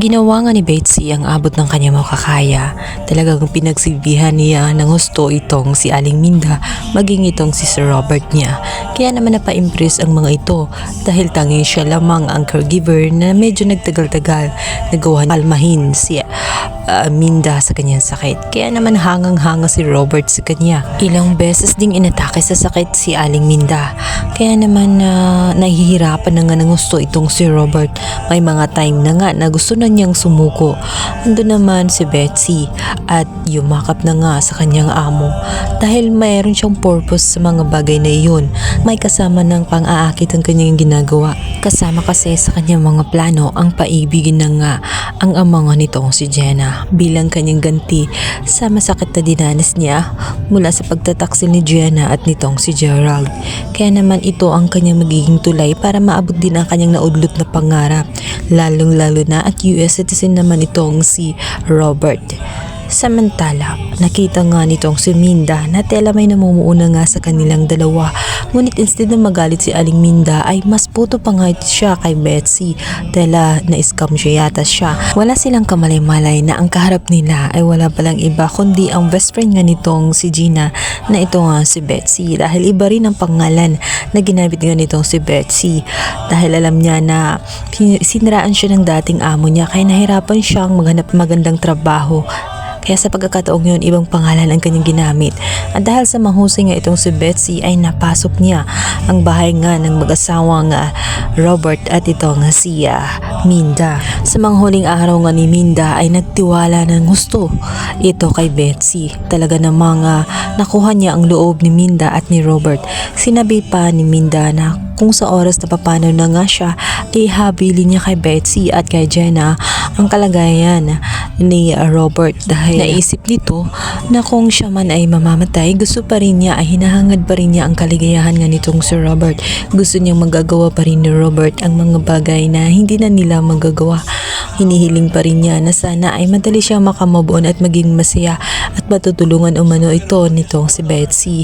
Ginawa nga ni Betsy ang abot ng kanya makakaya. Talagang pinagsilbihan niya ng gusto itong si Aling Minda maging itong si Sir Robert niya. Kaya naman napa-impress ang mga ito dahil tanging siya lamang ang caregiver na medyo nagtagal-tagal nagawa palmahin si ah, Minda sa kanyang sakit. Kaya naman hangang-hanga si Robert sa kanya. Ilang beses ding inatake sa sakit si Aling Minda. Kaya naman na nahihirapan na nga ng gusto itong si Robert. May mga time na nga na gusto na niyang sumuko. Ando naman si Betsy at yumakap na nga sa kanyang amo. Dahil mayroon siyang purpose sa mga bagay na iyon. May kasama ng pang-aakit ang kanyang ginagawa. Kasama kasi sa kanyang mga plano ang paibigin na nga ang ama nga nitong si Jenna bilang kanyang ganti sa masakit na dinanas niya mula sa pagtataksil ni Jenna at nitong si Gerald. Kaya naman ito ang kanyang magiging tulay para maabot din ang kanyang naudlot na pangarap lalong lalo na at US citizen naman itong si Robert. Samantala, nakita nga nitong si Minda na tela may namumuuna nga sa kanilang dalawa. Ngunit instead na magalit si Aling Minda ay mas puto pa nga siya kay Betsy. Tela na scam siya yata siya. Wala silang kamalay-malay na ang kaharap nila ay wala palang iba kundi ang best friend nga nitong si Gina na ito nga si Betsy. Dahil iba rin ang pangalan na ginamit nga nitong si Betsy. Dahil alam niya na sin- siniraan siya ng dating amo niya kaya nahirapan siyang maghanap magandang trabaho kaya sa pagkakataong yun, ibang pangalan ang kanyang ginamit. At dahil sa mahusay nga itong si Betsy ay napasok niya ang bahay nga ng mag-asawang ah, Robert at ito nga si ah, Minda. Sa mga huling araw nga ni Minda ay nagtiwala ng gusto ito kay Betsy. Talaga namang ah, nakuha niya ang loob ni Minda at ni Robert. Sinabi pa ni Minda na kung sa oras na papano na nga siya, ihabilin niya kay Betsy at kay Jenna ang kalagayan ni uh, Robert dahil naisip nito na kung siya man ay mamamatay, gusto pa rin niya ay hinahangad pa rin niya ang kaligayahan nga nitong si Robert. Gusto niyang magagawa pa rin ni Robert ang mga bagay na hindi na nila magagawa. Hinihiling pa rin niya na sana ay madali siyang makamove on at maging masaya at matutulungan umano ito nitong si Betsy.